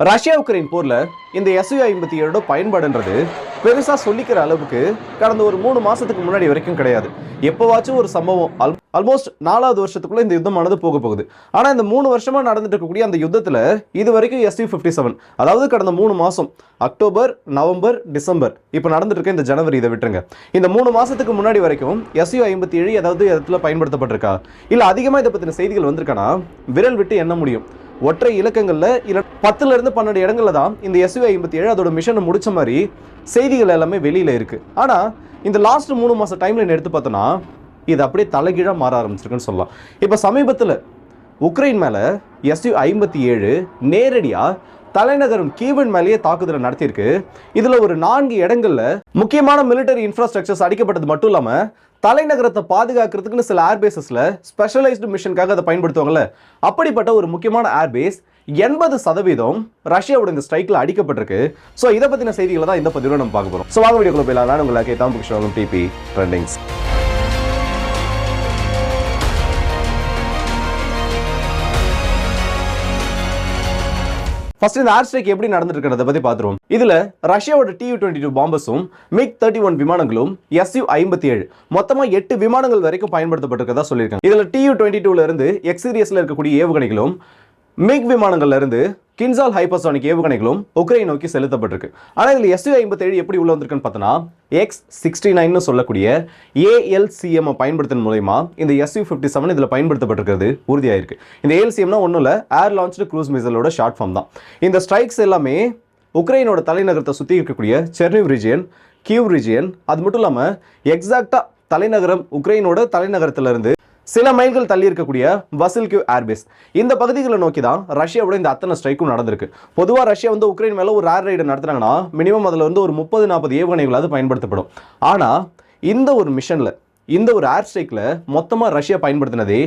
Russia Ukraine போரில் இந்த SU ஐம்பத்தி ஏழோட பயன்பாடுன்றது பெருசாக சொல்லிக்கிற அளவுக்கு கடந்த ஒரு மூணு மாதத்துக்கு முன்னாடி வரைக்கும் கிடையாது. எப்போவாச்சும் ஒரு சம்பவம். அல் ஆல்மோஸ்ட் நாலாவது வருஷத்துக்குள்ளே இந்த யுத்தமானது போக போகுது. ஆனால் இந்த மூணு வருஷமாக நடந்துட்டு இருக்கக்கூடிய அந்த யுத்தத்தில் இது வரைக்கும் எஸ்யூ ஃபிஃப்டி செவன் அதாவது கடந்த மூணு மாதம் அக்டோபர் நவம்பர் டிசம்பர் இப்போ நடந்துட்டு இருக்க இந்த ஜனவரி இதை விட்டுருங்க. இந்த மூணு மாதத்துக்கு முன்னாடி வரைக்கும் எஸ்யூ ஐம்பத்தி ஏழு ஏதாவது இடத்துல பயன்படுத்தப்பட்டிருக்கா? இல்லை அதிகமாக இதை பற்றின செய்திகள் வந்திருக்கானா? விரல் விட்டு எண்ண முடியும். ஒற்றை இலக்கங்களில் இல்லை பத்துல இருந்து பன்னெண்டு இடங்கள்ல தான் இந்த எஸ்யூ ஐம்பத்தி ஏழு அதோட மிஷனை முடிச்ச மாதிரி செய்திகள் எல்லாமே வெளியில இருக்கு. ஆனா இந்த லாஸ்ட் மூணு மாச டைம்ல எடுத்து பார்த்தோன்னா இது அப்படியே தலைகீழாக மாற ஆரம்பிச்சிருக்குன்னு சொல்லலாம். இப்போ சமீபத்தில் உக்ரைன் மேலே எஸ்யூ ஐம்பத்தி ஏழு நேரடியாக தலைநகரம் கீவன் மேலேயே தாக்குதலை நடத்தியிருக்கு. இதுல ஒரு நான்கு இடங்கள்ல முக்கியமான மிலிட்டரி இன்ஃப்ராஸ்ட்ரக்சர்ஸ் அடிக்கப்பட்டது மட்டும் இல்லாம தலைநகரத்தை பாதுகாக்கிறதுக்குன்னு சில ஏர்பேசஸ்ல ஸ்பெஷலைஸ்டு மிஷனுக்காக அதை பயன்படுத்துவாங்கல்ல. அப்படிப்பட்ட ஒரு முக்கியமான ஏர்பேஸ் எண்பது சதவீதம் ரஷ்யாவோட இந்த ஸ்ட்ரைக்ல அடிக்கப்பட்டிருக்கு. ஸோ இதை பத்தின செய்திகளை தான் இந்த பதிவில் நம்ம பார்க்க போகிறோம் ஸோ வாங்க வீடியோக்குள்ள போயிடலாம். நான் உங்களுக்கு தாம் கிருஷ்ணன் டிபி ட்ரெண்டிங்ஸ் ஃபர்ஸ்ட் இந்த ஏர் ஸ்ட்ரைக் எப்படி நடந்திருக்கிறத பத்தி பாத்துருவோம் இதுல ரஷ்யாவோட டியூ டுவெண்ட்டி டூ பாம்பஸும் மிக் தேர்ட்டி ஒன் விமானங்களும் எஸ்யூ ஐம்பத்தி ஏழு மொத்தமா எட்டு விமானங்கள் வரைக்கும் பயன்படுத்தப்பட்டிருக்கதா சொல்லியிருக்காங்க. இதுல டியூ டுவெண்ட்டி டூல இருந்து எக்ஸ் சீரியஸ்ல இருக்கக்கூடிய ஏவுகணைகளும் மிக் விமானங்கள்லேருந்து கின்சால் ஹைப்பர்சானிக் ஏவுகணைகளும் உக்ரைன் நோக்கி செலுத்தப்பட்டிருக்கு. ஆனால் இதில் எஸ்யூ ஐம்பத்தேழு எப்படி உள்ள வந்திருக்குன்னு பார்த்தோன்னா எக்ஸ் சிக்ஸ்டி நைன்னு சொல்லக்கூடிய ஏஎல்சிஎம் பயன்படுத்தின மூலயமா இந்த எஸ்யூ ஃபிஃப்டி செவன் இதில் பயன்படுத்தப்பட்டிருக்கிறது உறுதியாயிருக்கு. இந்த ஏஎல்சிஎம்னா ஒன்றும் இல்லை ஏர் லான்ச்டு க்ரூஸ் மிசலோட ஷார்ட் ஃபார்ம் தான். இந்த ஸ்ட்ரைக்ஸ் எல்லாமே உக்ரைனோட தலைநகரத்தை சுற்றி இருக்கக்கூடிய செர்னிவ் ரிஜியன் கியூவ் ரிஜியன் அது மட்டும் இல்லாமல் எக்ஸாக்டாக தலைநகரம் உக்ரைனோட தலைநகரத்திலிருந்து சில மைல்கள் தள்ளி இருக்கக்கூடிய வசில்கியூ ஏர்பேஸ். இந்த பகுதிகளை நோக்கி தான் ரஷ்யாவோட இந்த அத்தனை ஸ்ட்ரைக்கும் நடந்திருக்கு. பொதுவாக ரஷ்யா வந்து உக்ரைன் மேலே ஒரு ஏர் ரைடு நடத்துனாங்கன்னா மினிமம் அதில் வந்து ஒரு முப்பது நாற்பது ஏவுகணைகளாவது பயன்படுத்தப்படும். ஆனால் இந்த ஒரு மிஷனில் இந்த ஒரு ஏர் ஸ்ட்ரைக்கில் மொத்தமாக ரஷ்யா பயன்படுத்தினதே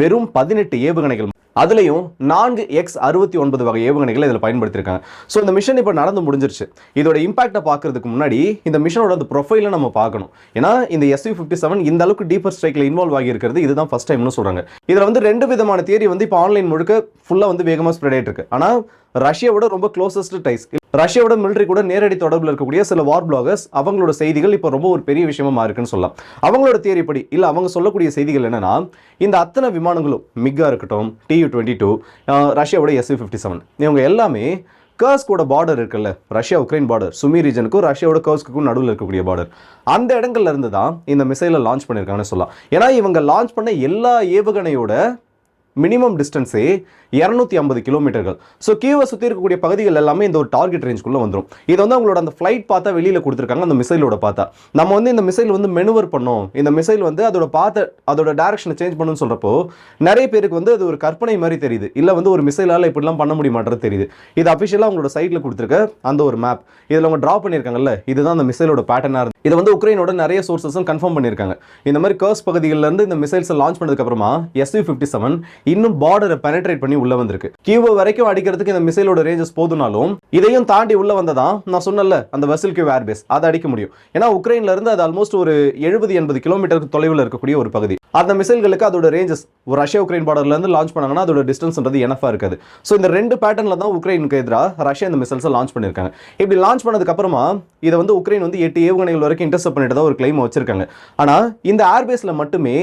வெறும் பதினெட்டு ஏவுகணைகள் அதுலேயும் நான்கு எக்ஸ் அறுபத்தி ஒன்பது வகை ஏவுகணைகளை இதில் பயன்படுத்தியிருக்காங்க ஸோ இந்த மிஷன் இப்போ நடந்து முடிஞ்சிருச்சு. இதோட இம்பாக்டை பார்க்கறதுக்கு முன்னாடி இந்த மிஷனோட அந்த ப்ரொஃபைலை நம்ம பார்க்கணும். ஏன்னா இந்த எஸ்யூ ஃபிஃப்டி செவன் இந்த அளவுக்கு டீப்பர் ஸ்ட்ரைக்கில் இன்வால்வ் ஆகியிருக்கிறது இதுதான் ஃபஸ்ட் டைம்னு சொல்கிறாங்க இதில் வந்து ரெண்டு விதமான தியரி வந்து இப்போ ஆன்லைன் முழுக்க ஃபுல்லாக வந்து வேகமாக ஸ்ப்ரெட் ஆகிட்டு இருக்கு ஆனால் ரஷ்யாவோட ரொம்ப க்ளோசஸ்ட் டைஸ் ரஷ்யாவோட மிலிட்ரி கூட நேரடி தொடர்பில் இருக்கக்கூடிய சில வார் பிளாகர்ஸ் அவங்களோட செய்திகள் இப்போ ரொம்ப ஒரு பெரிய விஷயமா இருக்குன்னு சொல்லலாம். அவங்களோட தியரி படி இல்லை அவங்க சொல்லக்கூடிய செய்திகள் என்னன்னா இந்த அத்தனை விமானங்களும் மிக்கா இருக்கட்டும் டியூ டுவெண்ட்டி டூ ரஷ்யாவோட எஸ்யூ ஃபிஃப்டி செவன் இவங்க எல்லாமே கர்ஸ்கோட பார்டர் இருக்குல்ல ரஷ்யா உக்ரைன் பார்டர் சுமி ரீஜனுக்கும் ரஷ்யாவோட கர்ஸ்க்கும் நடுவில் இருக்கக்கூடிய பார்டர் அந்த இடங்கள்ல இருந்து தான் இந்த மிசைலை லான்ச் பண்ணியிருக்காங்கன்னு சொல்லலாம். ஏன்னா இவங்க லான்ச் பண்ண எல்லா ஏவுகணையோட மினிமம் டிஸ்டன்ஸே இரநூத்தி ஐம்பது கிலோமீட்டர்கள். ஸோ கீவை சுற்றி இருக்கக்கூடிய பகுதிகள் எல்லாமே இந்த ஒரு டார்கெட் ரேஞ்சுக்குள்ளே வந்துடும் இது வந்து அவங்களோட அந்த ஃப்ளைட் பார்த்தா வெளியில் கொடுத்துருக்காங்க அந்த மிசைலோட பார்த்தா நம்ம வந்து இந்த மிசைல் வந்து மெனுவர் பண்ணோம். இந்த மிசைல் வந்து அதோட பார்த்த அதோட டேரக்ஷனை சேஞ்ச் பண்ணுன்னு சொல்கிறப்போ நிறைய பேருக்கு வந்து அது ஒரு கற்பனை மாதிரி தெரியுது. இல்லை வந்து ஒரு மிசைலால் இப்படிலாம் பண்ண முடியுமான்றது தெரியுது. இது அஃபிஷியலாக அவங்களோட சைட்டில் கொடுத்துருக்க அந்த ஒரு மேப் இதில் அவங்க ட்ரா பண்ணியிருக்காங்கல்ல இதுதான் அந்த மிசைலோட பேட்டர்னாக இருந்து. இதை வந்து உக்ரைனோட நிறைய சோர்சஸும் கன்ஃபார்ம் பண்ணியிருக்காங்க. இந்த மாதிரி கர்ஸ் பகுதிகளில் இருந்து இந்த மிசைல்ஸை லான்ச் பண்ணதுக்கப்புறமா எஸ்யூ ஃபிஃப்டி செவன் இன்னும் பார்டரை பெனட்ரேட் பண்ணி உள்ள வந்திருக்கு. கியூவ வரைக்கும் அடிக்கிறதுக்கு இந்த மிசைலோட ரேஞ்சஸ் போதுனாலும் இதையும் தாண்டி உள்ள வந்ததான் நான் சொன்னல அந்த வெசல் கியூ ஏர்பேஸ் அதை அடிக்க முடியும். ஏன்னா உக்ரைன்ல இருந்து அது ஆல்மோஸ்ட் ஒரு எழுபது எண்பது கிலோமீட்டருக்கு தொலைவில் இருக்கக்கூடிய ஒரு பகுதி. அந்த மிசைல்களுக்கு அதோட ரேஞ்சஸ் ஒரு ரஷ்யா உக்ரைன் பார்டர்ல இருந்து லான்ச் பண்ணாங்கன்னா அதோட டிஸ்டன்ஸ்ன்றது எனஃபா இருக்காது. ஸோ இந்த ரெண்டு பேட்டர்ல தான் உக்ரைனுக்கு எதிராக ரஷ்யா இந்த மிசைல்ஸை லான்ச் பண்ணியிருக்காங்க. இப்படி லான்ச் பண்ணதுக்கு அப்புறமா இதை வந்து உக்ரைன் வந்து எட்டு ஏவுகணைகள் வரைக்கும் இன்டர்செப்ட் பண்ணிட்டு தான் ஒரு கிளைம் வச்சிருக்காங்க. ஆனா இந்த ஏர்பேஸ்ல மட்டுமே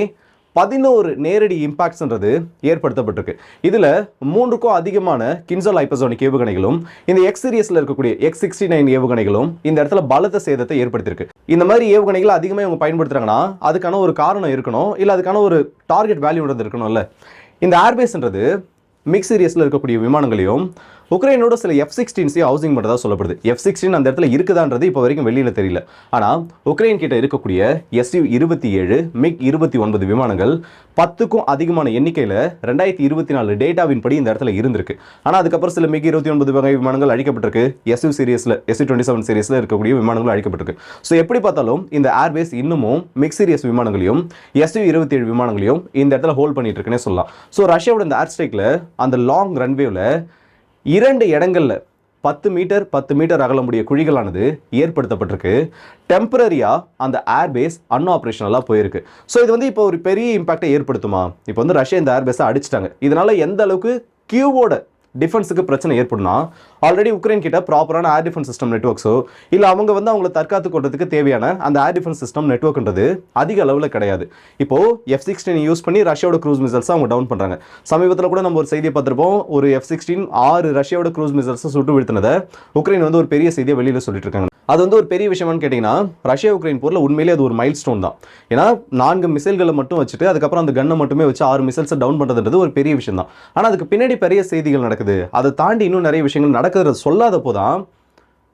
பதினோரு நேரடி இம்பாக்ட்ஸ்ன்றது ஏற்படுத்தப்பட்டிருக்கு. இதில் மூன்றுக்கும் அதிகமான கின்சல் ஐப்பசோனிக் ஏவுகணைகளும் இந்த எக்ஸ் சீரியஸில் இருக்கக்கூடிய எக்ஸ் சிக்ஸ்டி நைன் ஏவுகணைகளும் இந்த இடத்துல பலத்த சேதத்தை ஏற்படுத்தியிருக்கு. இந்த மாதிரி ஏவுகணைகளை அதிகமாக இவங்க பயன்படுத்துறாங்கன்னா அதுக்கான ஒரு காரணம் இருக்கணும் இல்லை அதுக்கான ஒரு டார்கெட் வேல்யூன்றது இருக்கணும்ல. இந்த ஏர்பேஸ்ன்றது மிக் சீரியஸில் இருக்கக்கூடிய விமானங்களையும் உக்ரைனோட சில எஃப் சிக்ஸ்டீன்ஸையும் ஹவுசிங் பண்ணுறதா சொல்லப்படுது. எஃப் சிக்ஸ்டீன் அந்த இடத்துல இருக்குதான்றது இப்போ வரைக்கும் வெளியில் தெரியல. ஆனால் உக்ரைன் கிட்ட இருக்கக்கூடிய எஸ்யூ இருபத்தி ஏழு மிக் இருபத்தி ஒன்பது விமானங்கள் பத்துக்கும் அதிகமான எண்ணிக்கையில் ரெண்டாயிரத்தி இருபத்தி நாலு டேட்டாவின் படி இந்த இடத்துல இருந்திருக்கு. ஆனால் அதுக்கப்புறம் சில மிக் இருபத்தி ஒன்பது வகை விமானங்கள் அழிக்கப்பட்டிருக்கு. எஸ்யூ சீரியஸில் எஸ்யூ டுவெண்ட்டி செவன் சீரியஸில் இருக்கக்கூடிய விமானங்கள் அழிக்கப்பட்டிருக்கு. ஸோ எப்படி பார்த்தாலும் இந்த ஏர்வேஸ் இன்னமும் மிக் சீரியஸ் விமானங்களையும் எஸ்யூ இருபத்தி ஏழு விமானங்களையும் இந்த இடத்துல ஹோல்ட் பண்ணிட்டு இருக்குன்னே சொல்லலாம். ஸோ ரஷ்யாவோட இந்த ஏர் ஸ்ட்ரைக்கில் அந்த லாங் ரன்வேவில் இரண்டு இடங்கள்ல பத்து மீட்டர் பத்து மீட்டர் அகலமுடைய குழிகளானது ஏற்படுத்தப்பட்டிருக்கு. டெம்பரரியாக அந்த ஏர்பேஸ் அன்ஆப்ரேஷனலாக போயிருக்கு. ஸோ இது வந்து இப்போ ஒரு பெரிய இம்பாக்டை ஏற்படுத்துமா? இப்போ வந்து ரஷ்யா இந்த ஏர்பேஸை அடிச்சிட்டாங்க. இதனால் எந்த அளவுக்கு கியூவோட டிஃபென்ஸுக்கு பிரச்சனை ஏற்படுனா ஆல்ரெடி உக்ரைன் கிட்ட ப்ராப்பரான ஏர் டிஃபென்ஸ் சிஸ்டம் நெட்ஒர்க்ஸோ இல்லை அவங்க வந்து அவங்களை தற்காத்து கொள்றதுக்கு தேவையான அந்த ஏர் டிஃபென்ஸ் சிஸ்டம் நெட்ஒர்க்ன்றது அதிக அளவில் கிடையாது. இப்போ எஃப் சிக்ஸ்டீன் யூஸ் பண்ணி ரஷ்யாவோட க்ரூஸ் மிசைல்ஸ் அவங்க டவுன் பண்ணுறாங்க சமீபத்தில் கூட நம்ம ஒரு செய்தியை பார்த்துருப்போம். ஒரு எஃப் சிக்ஸ்டீன் ஆறு ரஷ்யாவோட க்ரூஸ் மிசைல்ஸ் சுட்டு வீழ்த்தினதை உக்ரைன் வந்து ஒரு பெரிய செய்தியை வெளியில் சொல்லிட்டு இருக்காங்க. அது வந்து ஒரு பெரிய விஷயம்னு கேட்டிங்கன்னா ரஷ்யா உக்ரைன் போரில் உண்மையிலே அது ஒரு மைல் ஸ்டோன் தான். ஏன்னா நான்கு மிசைல்களை மட்டும் வச்சுட்டு அதுக்கப்புறம் அந்த கன்னை மட்டுமே வச்சு ஆறு மிசைல்ஸை டவுன் பண்ணுறதுன்றது ஒரு பெரிய விஷயம் தான். ஆனால் அதுக்கு பின்னாடி பெரிய செய்திகள் நடக்குது. அதை தாண்டி இன்னும் நிறைய விஷயங்கள் நடக்கிறது சொல்லாதப்போ தான்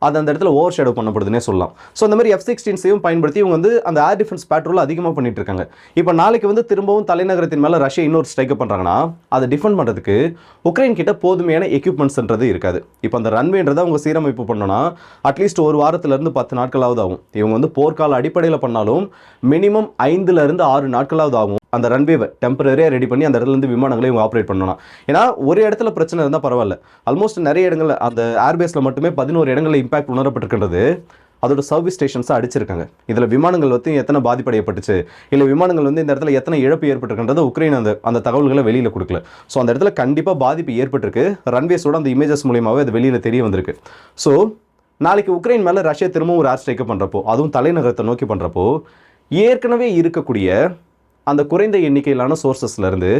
அது அந்த இடத்துல ஓவர் ஷேடோ பண்ணப்படுதுன்னே சொல்லலாம். ஸோ அந்த மாதிரி எஃப் சிக்ஸ்டீன்ஸையும் பயன்படுத்தி இவங்க வந்து அந்த ஏர் டிஃபென்ஸ் பேட்ரோல் அதிகமாக பண்ணிட்டு இருக்காங்க. இப்போ நாளைக்கு வந்து திரும்பவும் தலைநகரத்தின் மேலே ரஷ்யா இன்னொரு ஸ்ட்ரைக் பண்ணுறாங்கன்னா அதை டிஃபெண்ட் பண்ணுறதுக்கு உக்ரைன் கிட்ட போதுமையான எக்யூப்மெண்ட்ஸ்ன்றது இருக்காது. இப்போ அந்த ரன்வேன்றதை அவங்க சீரமைப்பு பண்ணோன்னா அட்லீஸ்ட் ஒரு வாரத்திலேருந்து பத்து நாட்களாவது ஆகும். இவங்க வந்து போர்க்கால அடிப்படையில் பண்ணாலும் மினிமம் ஐந்துலேருந்து ஆறு நாட்களாவது ஆகும். அந்த ரன்வேவை டெம்பரரியாக ரெடி பண்ணி அந்த இடத்துலேருந்து விமானங்களையும் விமானங்களை இவங்க ஆப்ரேட் பண்ணணும் ஏன்னா ஒரு இடத்துல பிரச்சனை இருந்தால் பரவாயில்ல. ஆல்மோஸ்ட் நிறைய இடங்கள் அந்த ஏர்பேஸில் மட்டுமே பதினோரு இடங்களில் இம்பாக்ட் உணரப்பட்டிருக்கின்றது அதோட சர்வீஸ் ஸ்டேஷன்ஸை அடிச்சிருக்காங்க. இதில் விமானங்கள் வந்து எத்தனை பாதிப்படையப்பட்டுச்சு? இல்லை விமானங்கள் வந்து இந்த இடத்துல எத்தனை இழப்பு ஏற்பட்டிருக்கின்றது உக்ரைன் அந்த அந்த தகவல்களை வெளியில் கொடுக்கல. ஸோ அந்த இடத்துல கண்டிப்பாக பாதிப்பு ஏற்பட்டிருக்கு. ரன்வேஸோட அந்த இமேஜஸ் மூலியமாகவே அது வெளியில் தெரிய வந்திருக்கு. ஸோ நாளைக்கு உக்ரைன் மேலே ரஷ்யா திரும்பவும் ஒரு ஏர் ஸ்ட்ரைக்கை பண்ணுறப்போ அதுவும் தலைநகரத்தை நோக்கி பண்ணுறப்போ ஏற்கனவே இருக்கக்கூடிய அந்த குறைந்த எண்ணிக்கையிலான சோர்சஸ்லேருந்து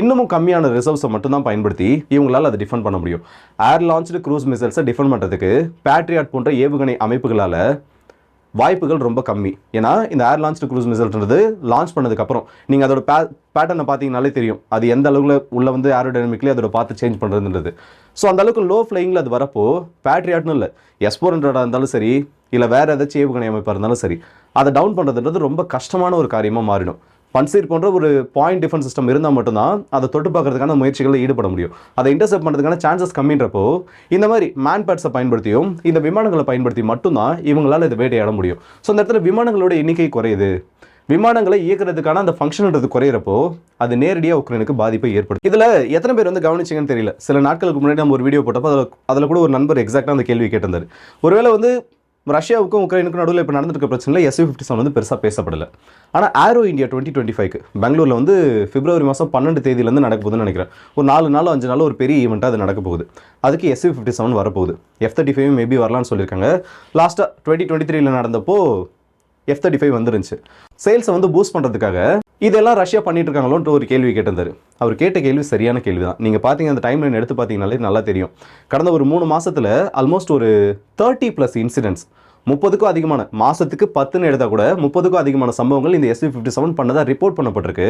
இன்னமும் கம்மியான ரிசர்வ்ஸை மட்டும்தான் பயன்படுத்தி இவங்களால் அதை டிஃபெண்ட் பண்ண முடியும். ஏர் லான்ச்சு க்ரூஸ் மிசைல்ஸை டிஃபெண்ட் பண்ணுறதுக்கு பேட்ரியாட் போன்ற ஏவுகணை அமைப்புகளால் வாய்ப்புகள் ரொம்ப கம்மி. ஏன்னா இந்த ஏர் லான்ச்டு க்ரூஸ் மிசைல்ன்றது லான்ச் பண்ணதுக்கப்புறம் நீங்கள் அதோட பே பேட்டர்னை பார்த்தீங்கனாலே தெரியும். அது எந்த அளவுல உள்ளே வந்து ஏரோடைனமிக்லி அதோட பார்த்து சேஞ்ச் பண்ணுறதுன்றது ஸோ அந்த அளவுக்கு லோ ஃப்ளைங்கில் அது வரப்போ பேட்ரியாட்னு இல்லை. எஸ் ஃபோர் ஹண்ட்ரடாக இருந்தாலும் சரி இல்லை வேறு ஏதாச்சும் ஏவுகணை அமைப்பாக இருந்தாலும் சரி அதை டவுன் பண்ணுறதுன்றது ரொம்ப கஷ்டமான ஒரு காரியமாக மாறிடும். பன்சீர் போன்ற ஒரு பாயிண்ட் டிஃபென்ஸ் சிஸ்டம் இருந்தால் மட்டும்தான் அதை தொட்டு பார்க்கறதுக்கான முயற்சிகளில் ஈடுபட முடியும். அதை இன்டர்செப்ட் பண்ணுறதுக்கான சான்சஸ் கம்மின்றப்போ இந்த மாதிரி மேன் பேட்ஸை பயன்படுத்தியும் இந்த விமானங்களை பயன்படுத்தி மட்டும்தான் இவங்களால் இதை வேட்டையாட முடியும். ஸோ அந்த இடத்துல விமானங்களோட எண்ணிக்கை குறையுது. விமானங்களை இயக்குறதுக்கான அந்த ஃபங்க்ஷன்ன்றது குறையிறப்போ அது நேரடியாக உக்ரைனுக்கு பாதிப்பை ஏற்படுத்தும். இதில் எத்தனை பேர் வந்து கவனிச்சிங்கன்னு தெரியல. சில நாட்களுக்கு முன்னாடி நம்ம ஒரு வீடியோ போட்டப்போ அதில் அதில் கூட ஒரு நண்பர் எக்ஸாக்டாக அந்த கேள்வி கேட்டிருந்தார். ஒருவேளை வந்து ரஷ்யாவுக்கும் உக்ரைனுக்கும் நடுவில் இப்போ நடந்துருக்க பிரச்சனையில் எஸ்யூ ஃபிஃப்டி செவன் வந்து பெருசாக பேசப்படல. ஆனால் ஆரோ இந்தியா டுவெண்ட்டி டுவெண்ட்டி ஃபைவ்க்கு பெங்களூரில் வந்து பிப்ரவரி மாதம் பன்னெண்டு தேதியிலேருந்து நடக்க போகுதுன்னு நினைக்கிறேன். ஒரு நாலு நாள் அஞ்சு நாள் ஒரு பெரிய ஈவெண்ட்டாக அது நடக்க போகுது. அதுக்கு எஸ்யூ ஃபிஃப்டி செவன் வரப்போகுது. எஃப் தேர்ட்டி ஃபைவ் மேபி வரலாம்னு சொல்லியிருக்காங்க. லாஸ்ட்டாக டுவெண்ட்டி டுவெண்ட்டி த்ரீல நடந்தப்போ எஃப் தேர்ட்டி ஃபைவ் வந்துருந்துச்சு சேல்ஸை வந்து பூஸ்ட் பண்ணுறதுக்காக இதெல்லாம் ரஷ்யா பண்ணிட்டு இருக்காங்களோன்ட்டு ஒரு கேள்வி கேட்டிருந்தார். அவர் கேட்ட கேள்வி சரியான கேள்வி தான் நீங்கள் பார்த்தீங்க அந்த டைம் லைன் எடுத்து பார்த்தீங்கனாலே நல்லா தெரியும். கடந்த ஒரு மூணு மாதத்தில் ஆல்மோஸ்ட் ஒரு தேர்ட்டி ப்ளஸ் இன்சிடென்ட்ஸ் முப்பதுக்கும் அதிகமான மாதத்துக்கு பத்துன்னு எடுத்தால் கூட முப்பதுக்கும் அதிகமான சம்பவங்கள் இந்த எஸ்வி ஃபிஃப்டி செவன் பண்ணதாக ரிப்போர்ட் பண்ணப்பட்டிருக்கு.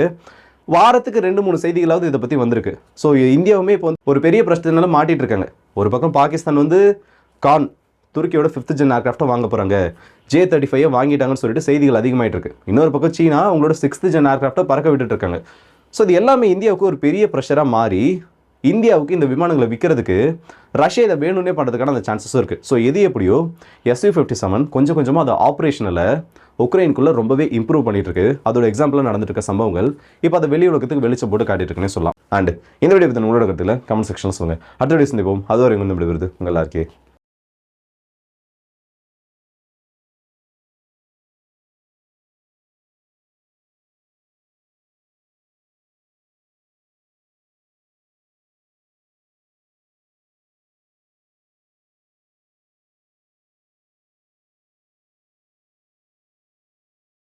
வாரத்துக்கு ரெண்டு மூணு செய்திகளாவது இதை பற்றி வந்திருக்கு. ஸோ இந்தியாவுமே இப்போ வந்து ஒரு பெரிய பிரச்சனைனால மாட்டிட்டு இருக்காங்க. ஒரு பக்கம் பாகிஸ்தான் வந்து கான் துருக்கியோட ஃபிஃப்த் ஜென் ஏர்க்ராஃப்ட்டை வாங்க போகிறாங்க ஜே தேர்ட்டி ஃபைவ் வாங்கிட்டாங்கன்னு சொல்லிட்டு செய்திகள் அதிகமாயிட்டு இருக்கு இன்னொரு பக்கம் சீனா அவங்களோட சிக்ஸ்த் ஜென் ஏர்க்ராஃப்ட்டை பறக்க விட்டுட்டு இருக்காங்க ஸோ இது எல்லாமே இந்தியாவுக்கு ஒரு பெரிய ப்ரெஷராக மாறி இந்தியாவுக்கு இந்த விமானங்களை விற்கிறதுக்கு ரஷ்யா இதை வேணும்னே பண்ணுறதுக்கான அந்த சான்சஸும் இருக்குது ஸோ எது எப்படியோ எஸ்யூ ஃபிஃப்டி செவன் கொஞ்சம் கொஞ்சமாக அதை ஆப்ரேஷனில் உக்ரைனுக்குள்ளே ரொம்பவே இம்ப்ரூவ் பண்ணிட்டு இருக்கு அதோட எக்ஸாம்பிளாக நடந்துட்டு இருக்க சம்பவங்கள். இப்போ அதை வெளி உலகத்துக்கு வெளிச்சம் போட்டு காட்டிட்டு இருக்குன்னு சொல்லலாம். அண்ட் இந்த வீடியோ பற்றி உங்களோட கருத்தில் கமெண்ட் செக்ஷன் சொல்லுங்கள் அடுத்த வீடியோ சந்திப்போம். அது வரைக்கும் வந்து விடுவது உங்கள் எல்லாருக்கே